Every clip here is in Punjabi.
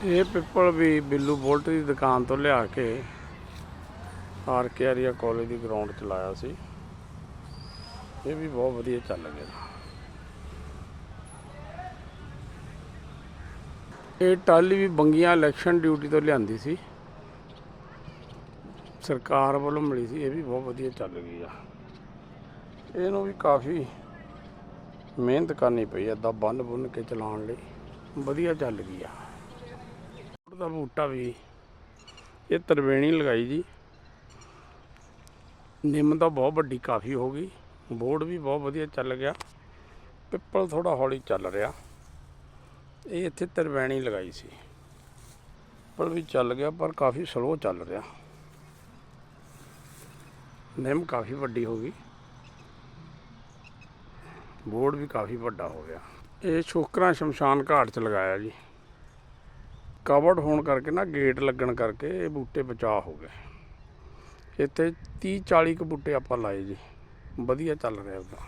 ਇਹ ਪਿੱਪਲ ਵੀ ਬਿੱਲੂ ਬੋਲਟ ਦੀ ਦੁਕਾਨ ਤੋਂ ਲਿਆ ਕੇ ਆਰ ਕੇ ਆਰੀਆ ਕਾਲਜ ਦੀ ਗਰਾਊਂਡ 'ਚ ਲਾਇਆ ਸੀ। ਇਹ ਵੀ ਬਹੁਤ ਵਧੀਆ ਚੱਲ ਗਿਆ ਇਹ ਟਾਲੀ ਵੀ ਬੰਗੀਆਂ ਇਲੈਕਸ਼ਨ ਡਿਊਟੀ ਤੋਂ ਲਿਆਂਦੀ ਸੀ। ਸਰਕਾਰ ਵੱਲੋਂ ਮਿਲੀ ਸੀ, ਇਹ ਵੀ ਬਹੁਤ ਵਧੀਆ ਚੱਲ ਗਈ ਆ। ਇਹਨੂੰ ਵੀ ਕਾਫੀ ਮਿਹਨਤ ਕਰਨੀ ਪਈ ਐਦਾਂ ਬੰਨ ਬੁੰਨ ਕੇ ਚਲਾਉਣ ਲਈ। ਵਧੀਆ ਚੱਲ ਗਈ ਆ। ਦਾ ਬੂਟਾ ਵੀ। ਇਹ ਤਰਵੇਣੀ ਲਗਾਈ ਜੀ। ਨਿੰਮ ਤਾਂ ਬਹੁਤ ਵੱਡੀ ਕਾਫੀ ਹੋ ਗਈ। ਬੋਰਡ ਵੀ ਬਹੁਤ ਵਧੀਆ ਚੱਲ ਗਿਆ। ਪਿੱਪਲ ਥੋੜਾ ਹੌਲੀ ਚੱਲ ਰਿਹਾ। ਇਹ ਇੱਥੇ ਤਰਵੈਣੀ ਲਗਾਈ ਸੀ। ਪਿੱਪਲ ਵੀ ਚੱਲ ਗਿਆ, ਪਰ ਕਾਫੀ ਸਲੋ ਚੱਲ ਰਿਹਾ। ਨਿੰਮ ਕਾਫੀ ਵੱਡੀ ਹੋ ਗਈ। ਬੋਰਡ ਵੀ ਕਾਫੀ ਵੱਡਾ ਹੋ ਗਿਆ। ਇਹ ਸ਼ੋਕਰਾ ਸ਼ਮਸ਼ਾਨ ਘਾਟ 'ਚ ਲਗਾਇਆ ਜੀ। ਕਵਰਡ ਹੋਣ ਕਰਕੇ ਨਾ ਗੇਟ ਲੱਗਣ ਕਰਕੇ ਇਹ ਬੂਟੇ ਬਚਾਅ ਹੋ ਗਏ। ਇੱਥੇ 30 40 ਕੁ ਬੂਟੇ ਆਪਾਂ ਲਾਏ ਜੀ। ਵਧੀਆ ਚੱਲ ਰਿਹਾ ਉਹਦਾ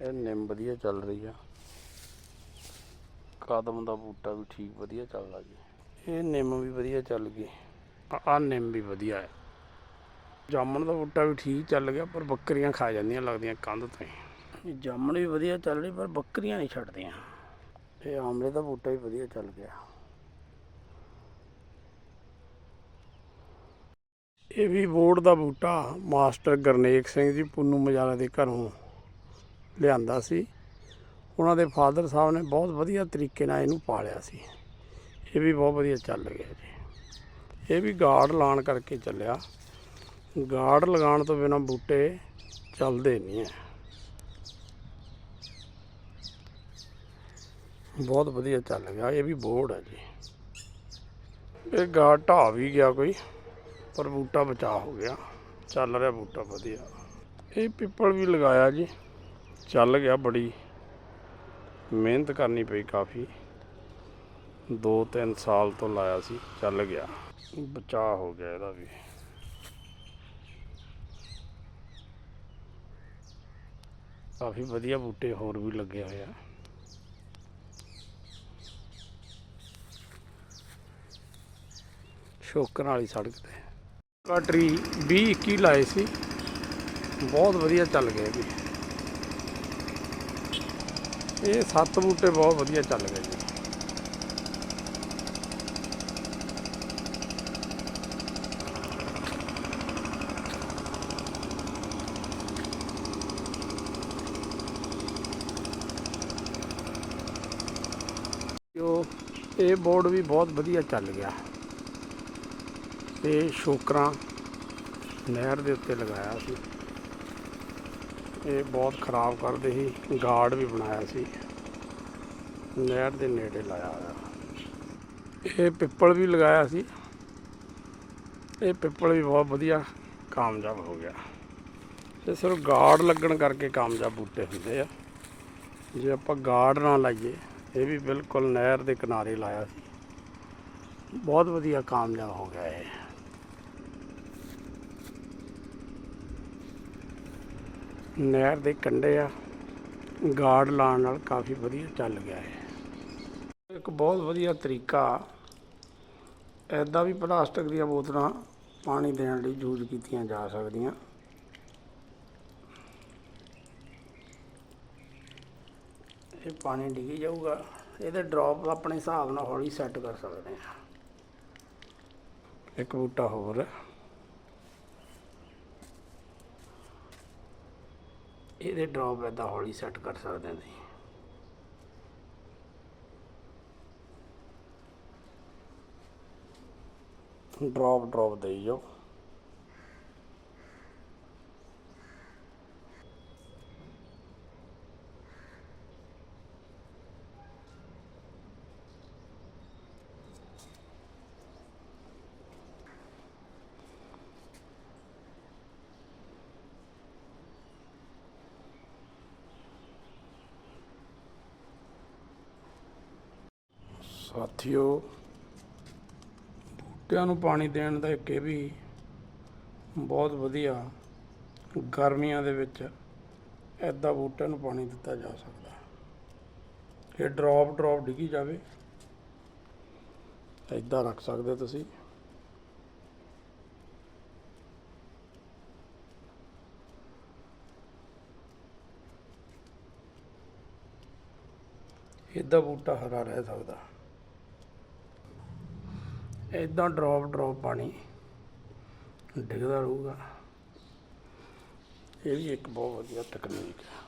ਇਹ ਨਿੰਮ ਵਧੀਆ ਚੱਲ ਰਹੀ ਆ। ਕਦਮ ਦਾ ਬੂਟਾ ਵੀ ਠੀਕ ਵਧੀਆ ਚੱਲਦਾ ਜੀ। ਇਹ ਨਿੰਮ ਵੀ ਵਧੀਆ ਚੱਲ ਗਈ। ਆ ਨਿੰਮ ਵੀ ਵਧੀਆ ਹੈ ਜਾਮਣ ਦਾ ਬੂਟਾ ਵੀ ਠੀਕ ਚੱਲ ਗਿਆ, ਪਰ ਬੱਕਰੀਆਂ ਖਾ ਜਾਂਦੀਆਂ ਲੱਗਦੀਆਂ ਕੰਧ ਤੋਂ। ਹੀ ਜਾਮਣ ਵੀ ਵਧੀਆ ਚੱਲ ਰਹੀ ਪਰ ਬੱਕਰੀਆਂ ਨਹੀਂ ਛੱਡਦੀਆਂ। ਇਹ ਆਮਲੇ ਦਾ ਬੂਟਾ ਵੀ ਵਧੀਆ ਚੱਲ ਗਿਆ। ਇਹ ਵੀ ਬੋਰਡ ਦਾ ਬੂਟਾ ਮਾਸਟਰ ਗਰਨੇਕ ਸਿੰਘ ਜੀ ਪੁੰਨੂ ਮਜਾਲਾ ਦੇ ਘਰੋਂ ਲਿਆਂਦਾ ਸੀ। ਉਹਨਾਂ ਦੇ ਫਾਦਰ ਸਾਹਿਬ ਨੇ ਬਹੁਤ ਵਧੀਆ ਤਰੀਕੇ ਨਾਲ ਇਹਨੂੰ ਪਾਲਿਆ ਸੀ। ਇਹ ਵੀ ਬਹੁਤ ਵਧੀਆ ਚੱਲ ਗਿਆ ਜੀ। ਇਹ ਵੀ ਗਾਰਡ ਲਾਣ ਕਰਕੇ ਚੱਲਿਆ। ਗਾਰਡ ਲਗਾਉਣ ਤੋਂ ਬਿਨਾ ਬੂਟੇ ਚੱਲਦੇ ਨਹੀਂ ਹੈ। ਬਹੁਤ ਵਧੀਆ ਚੱਲ ਗਿਆ, ਇਹ ਵੀ ਬੋਰਡ ਹੈ ਜੀ। ਇਹ ਗਾ ਢਾਹ ਵੀ ਗਿਆ ਕੋਈ, ਪਰ ਬੂਟਾ ਬਚਾ ਹੋ ਗਿਆ, ਚੱਲ ਰਿਹਾ ਬੂਟਾ ਵਧੀਆ। ਇਹ ਪਿੱਪਲ ਵੀ ਲਗਾਇਆ ਜੀ, ਚੱਲ ਗਿਆ ਬੜੀ। ਮਿਹਨਤ ਕਰਨੀ ਪਈ ਕਾਫੀ। 2-3 ਸਾਲ ਤੋਂ ਲਾਇਆ ਸੀ, ਚੱਲ ਗਿਆ। ਬਚਾ ਹੋ ਗਿਆ ਇਹਦਾ ਵੀ। ਕਾਫੀ ਵਧੀਆ ਬੂਟੇ ਹੋਰ ਵੀ ਲੱਗੇ ਹੋਏ ਆ। ਸ਼ੋਕਰਾਂ ਵਾਲੀ ਸੜਕ ਤੇ। ਕਟਰੀ 20 21 ਲਾਏ ਸੀ। ਬਹੁਤ ਵਧੀਆ ਚੱਲ ਗਏ ਜੀ। ਇਹ ਸੱਤ ਬੂਟੇ ਬਹੁਤ ਵਧੀਆ ਚੱਲ ਗਏ ਜੀ। ਜੋ ਇਹ ਬੋਰਡ ਵੀ ਬਹੁਤ ਵਧੀਆ ਚੱਲ ਗਿਆ। ਤੇ ਸ਼ੋਕਰਾਂ ਨਹਿਰ ਦੇ ਉੱਤੇ ਲਗਾਇਆ ਸੀ। ਇਹ ਬਹੁਤ ਖਰਾਬ ਕਰਦੇ ਸੀ। ਗਾਰਡ ਵੀ ਬਣਾਇਆ ਸੀ। ਨਹਿਰ ਦੇ ਨੇੜੇ ਲਾਇਆ ਹੋਇਆ। ਇਹ ਪਿੱਪਲ ਵੀ ਲਗਾਇਆ ਸੀ। ਇਹ ਪਿੱਪਲ ਵੀ ਬਹੁਤ ਵਧੀਆ ਕਾਮਯਾਬ ਹੋ ਗਿਆ। ਤੇ ਸਿਰਫ ਗਾਰਡ ਲੱਗਣ ਕਰਕੇ ਕਾਮਯਾਬ ਬੂਟੇ ਹੁੰਦੇ ਆ। ਜੇ ਆਪਾਂ ਗਾਰਡ ਨਾ ਲਾਈਏ, ਇਹ ਵੀ ਬਿਲਕੁਲ ਨਹਿਰ ਦੇ ਕਿਨਾਰੇ ਲਾਇਆ ਸੀ। ਬਹੁਤ ਵਧੀਆ ਕਾਮਯਾਬ ਹੋ ਗਿਆ ਇਹ। ਨਹਿਰ ਦੇ ਕੰਢੇ ਆ, ਗਾਰਡ ਲਾਉਣ ਨਾਲ ਕਾਫੀ ਵਧੀਆ ਚੱਲ ਗਿਆ ਹੈ ਇੱਕ ਬਹੁਤ ਵਧੀਆ ਤਰੀਕਾ ਐਦਾਂ ਵੀ ਪਲਾਸਟਿਕ ਦੀਆਂ ਬੋਤਲਾਂ ਪਾਣੀ ਦੇਣ ਲਈ ਯੂਜ਼ ਕੀਤੀਆਂ ਜਾ ਸਕਦੀਆਂ। ਇਹ ਪਾਣੀ ਡਿੱਗੀ ਜਾਊਗਾ, ਇਹਦੇ ਡ੍ਰੌਪ ਆਪਣੇ ਹਿਸਾਬ ਨਾਲ ਹੌਲੀ ਸੈੱਟ ਕਰ ਸਕਦੇ ਆ ਇੱਕ ਬੂਟਾ ਹੋਰ। ਇਹਦੇ ਡ੍ਰੌਪ ਐਦਾਂ ਹੌਲੀ ਸੈੱਟ ਕਰ ਸਕਦੇ ਹਾਂ ਤੁਸੀਂ। ਡ੍ਰੌਪ ਡ੍ਰੌਪ ਦੇਈ ਜਾਓ। ਸਾਥੀਓ, ਬੂਟਿਆਂ ਨੂੰ ਪਾਣੀ ਦੇਣ ਦਾ ਇੱਕ ਇਹ ਵੀ ਬਹੁਤ ਵਧੀਆ ਗਰਮੀਆਂ ਦੇ ਵਿੱਚ ਐਦਾਂ ਬੂਟਿਆਂ ਨੂੰ ਪਾਣੀ ਦਿੱਤਾ ਜਾ ਸਕਦਾ। ਇਹ ਡ੍ਰੌਪ ਡ੍ਰੌਪ ਡਿੱਗੀ ਜਾਵੇ ਐਦਾਂ ਰੱਖ ਸਕਦੇ ਤੁਸੀਂ। ਇਦਾਂ ਬੂਟਾ ਹਰਾ ਰਹਿ ਸਕਦਾ। ਇਦਾਂ ਡ੍ਰੌਪ ਡ੍ਰੌਪ ਪਾਣੀ ਡਿੱਗਦਾ ਰਹੂਗਾ। ਇਹ ਵੀ ਇੱਕ ਬਹੁਤ ਵਧੀਆ ਤਕਨੀਕ ਹੈ।